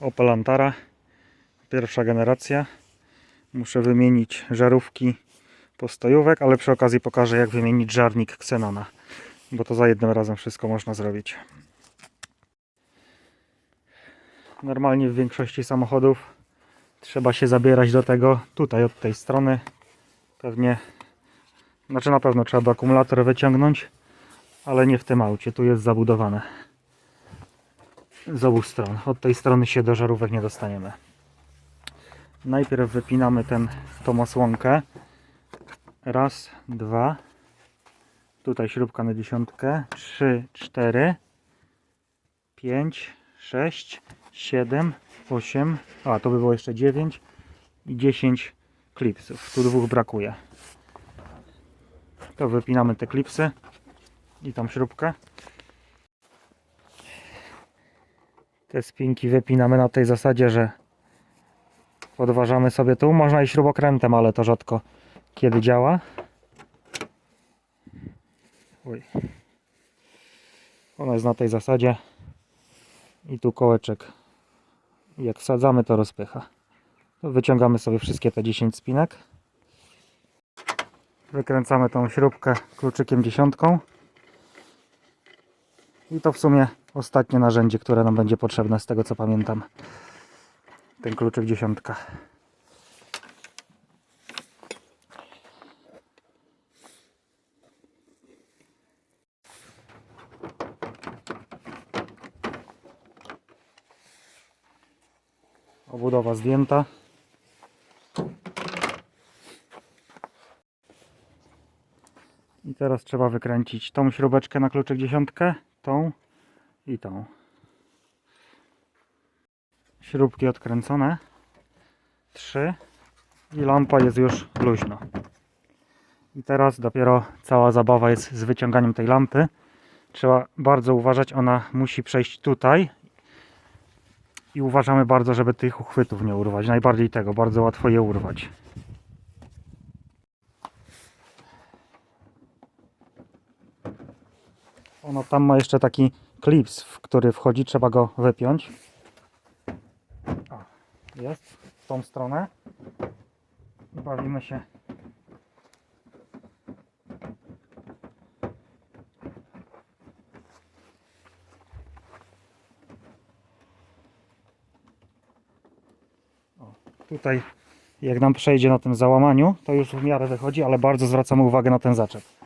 Opel Antara. Pierwsza generacja. Muszę wymienić żarówki postojówek, ale przy okazji pokażę jak wymienić żarnik Xenona. Bo to za jednym razem wszystko można zrobić. Normalnie w większości samochodów trzeba się zabierać do tego tutaj od tej strony. Pewnie, znaczy na pewno trzeba by akumulator wyciągnąć, ale nie w tym aucie. Tu jest zabudowane z obu stron. Od tej strony się do żarówek nie dostaniemy. Najpierw wypinamy ten, tą osłonkę. Raz, dwa. Tutaj śrubka na dziesiątkę. Trzy, cztery. Pięć, sześć, siedem, osiem. A, to by było jeszcze dziewięć. I dziesięć klipsów. Tu dwóch brakuje. To wypinamy te klipsy. I tą śrubkę. Te spinki wypinamy na tej zasadzie, że podważamy sobie tu. Można i śrubokrętem, ale to rzadko kiedy działa. Oj. Ona jest na tej zasadzie. I tu kołeczek. Jak wsadzamy, to rozpycha. Wyciągamy sobie wszystkie te 10 spinek. Wykręcamy tą śrubkę kluczykiem dziesiątką. I to w sumie ostatnie narzędzie, które nam będzie potrzebne z tego co pamiętam. Ten kluczyk dziesiątka. Obudowa zdjęta. I teraz trzeba wykręcić tą śrubeczkę na kluczyk dziesiątkę, tą i tą. Śrubki odkręcone. Trzy. I lampa jest już luźno. I teraz dopiero cała zabawa jest z wyciąganiem tej lampy. Trzeba bardzo uważać, ona musi przejść tutaj. I uważamy bardzo, żeby tych uchwytów nie urwać. Najbardziej tego, bardzo łatwo je urwać. Ono tam ma jeszcze taki klips, w który wchodzi, trzeba go wypiąć. O, jest w tą stronę. Bawimy się. Tutaj jak nam przejdzie na tym załamaniu, to już w miarę wychodzi, ale bardzo zwracamy uwagę na ten zaczep.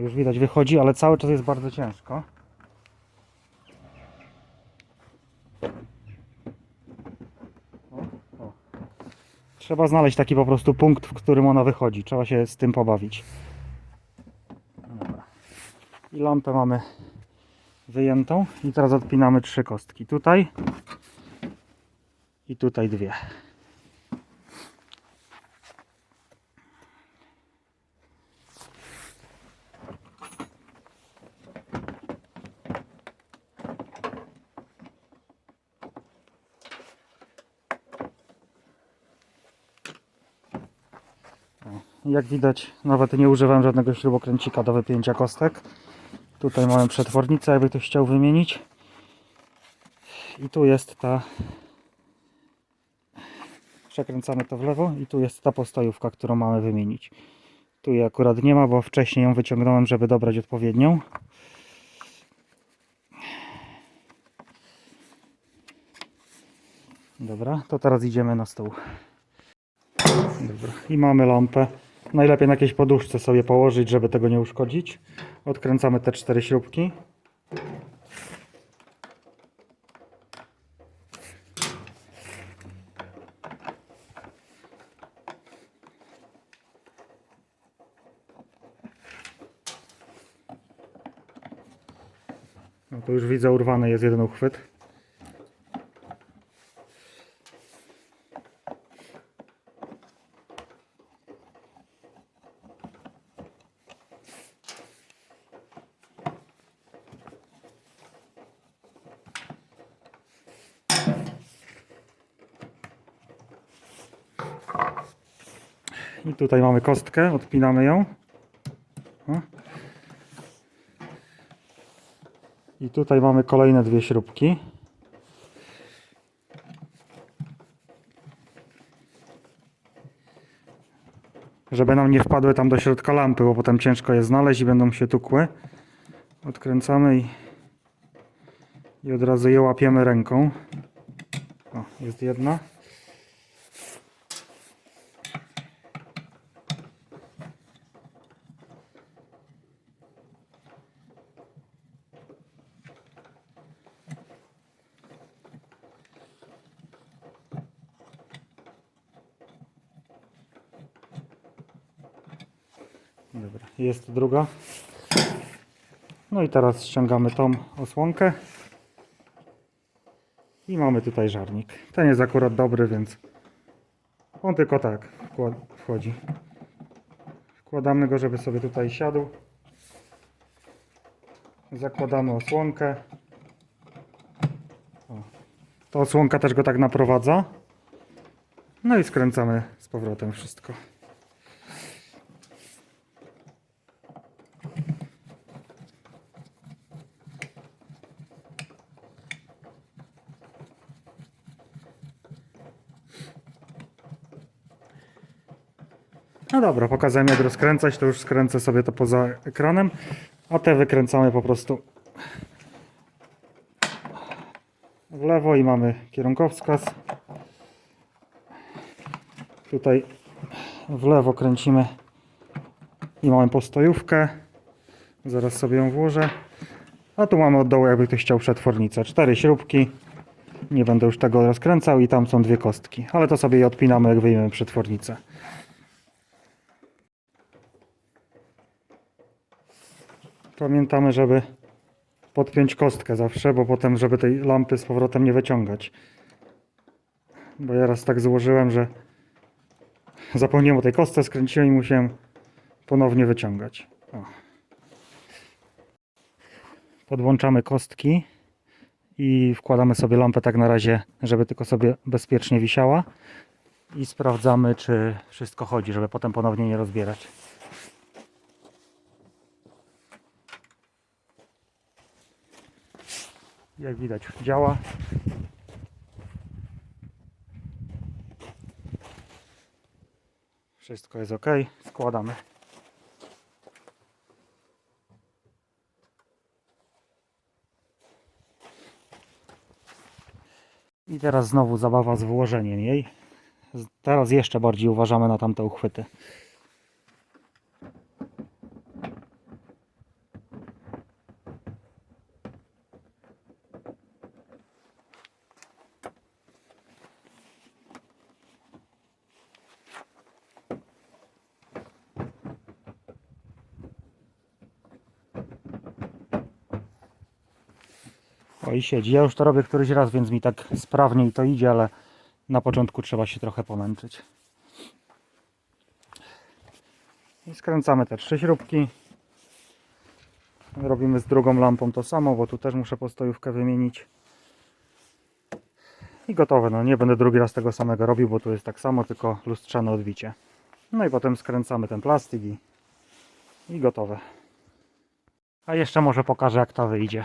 Już widać wychodzi, ale cały czas jest bardzo ciężko. O. Trzeba znaleźć taki po prostu punkt, w którym ona wychodzi. Trzeba się z tym pobawić. I lampę mamy wyjętą. I teraz odpinamy trzy kostki. Tutaj i tutaj dwie. Jak widać, nawet nie używam żadnego śrubokręcika do wypięcia kostek. Tutaj mamy przetwornicę, jakby ktoś chciał wymienić. I tu jest ta. Przekręcamy to w lewo i tu jest ta postojówka, którą mamy wymienić. Tu jej akurat nie ma, bo wcześniej ją wyciągnąłem, żeby dobrać odpowiednią. Dobra, to teraz idziemy na stół. Dobra. I mamy lampę. Najlepiej na jakiejś poduszce sobie położyć, żeby tego nie uszkodzić. Odkręcamy te cztery śrubki. No to już widzę urwany jest jeden uchwyt. I tutaj mamy kostkę, odpinamy ją. I tutaj mamy kolejne dwie śrubki. Żeby nam nie wpadły tam do środka lampy, bo potem ciężko je znaleźć i będą się tukły. Odkręcamy i, i od razu je łapiemy ręką. O, jest jedna. Dobra, jest druga. No i teraz ściągamy tą osłonkę. I mamy tutaj żarnik. Ten jest akurat dobry, więc on tylko tak wchodzi. Wkładamy go, żeby sobie tutaj siadł. Zakładamy osłonkę. O. Ta osłonka też go tak naprowadza. No i skręcamy z powrotem wszystko. No dobra, pokazałem jak rozkręcać, to już skręcę sobie to poza ekranem, a te wykręcamy po prostu w lewo i mamy kierunkowskaz. Tutaj w lewo kręcimy i mamy postojówkę. Zaraz sobie ją włożę. A tu mamy od dołu, jakby ktoś chciał przetwornicę. Cztery śrubki. Nie będę już tego rozkręcał i tam są dwie kostki. Ale to sobie je odpinamy, jak wyjmiemy przetwornicę. Pamiętamy, żeby podpiąć kostkę zawsze, bo potem, żeby tej lampy z powrotem nie wyciągać. Bo ja raz tak złożyłem, że zapomniałem o tej kostce, skręciłem i musiałem ponownie wyciągać. O. Podłączamy kostki i wkładamy sobie lampę tak na razie, żeby tylko sobie bezpiecznie wisiała i sprawdzamy, czy wszystko chodzi, żeby potem ponownie nie rozbierać. Jak widać działa. Wszystko jest ok. Składamy. I teraz znowu zabawa z włożeniem jej. Teraz jeszcze bardziej uważamy na tamte uchwyty. O i siedzi. Ja już to robię któryś raz, więc mi tak sprawniej to idzie, ale na początku trzeba się trochę pomęczyć. I skręcamy te trzy śrubki. Robimy z drugą lampą to samo, bo tu też muszę postojówkę wymienić. I gotowe. No nie będę drugi raz tego samego robił, bo tu jest tak samo, tylko lustrzane odbicie. No i potem skręcamy ten plastik i, i gotowe. A jeszcze może pokażę jak to wyjdzie.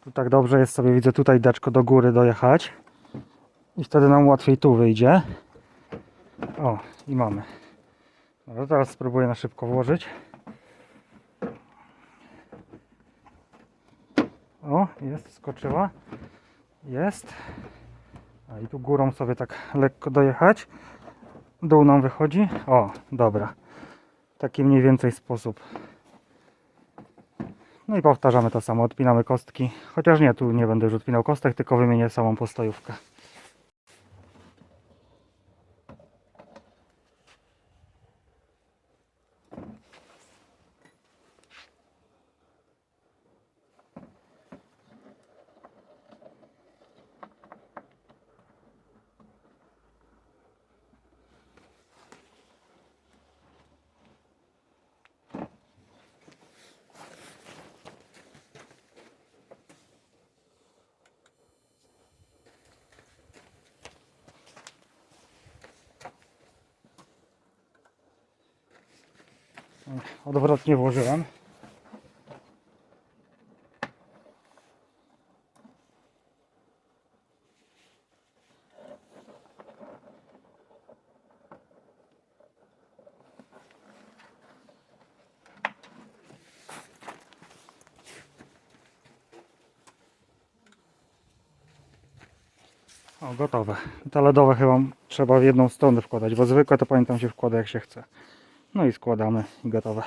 Tu tak dobrze jest sobie, widzę tutaj deczko do góry dojechać. I wtedy nam łatwiej tu wyjdzie. O, i mamy. Dobra, teraz spróbuję na szybko włożyć. O, jest, skoczyła. Jest. A i tu górą sobie tak lekko dojechać. Dół nam wychodzi. O, dobra. Taki mniej więcej sposób. No i powtarzamy to samo. Odpinamy kostki. Chociaż nie, tu nie będę już odpinał kostek, tylko wymienię samą postojówkę. Odwrotnie włożyłem. O, gotowe. Te LEDowe chyba trzeba w jedną stronę wkładać, bo zwykłe to pamiętam się wkłada jak się chce. No i składamy i gotowe.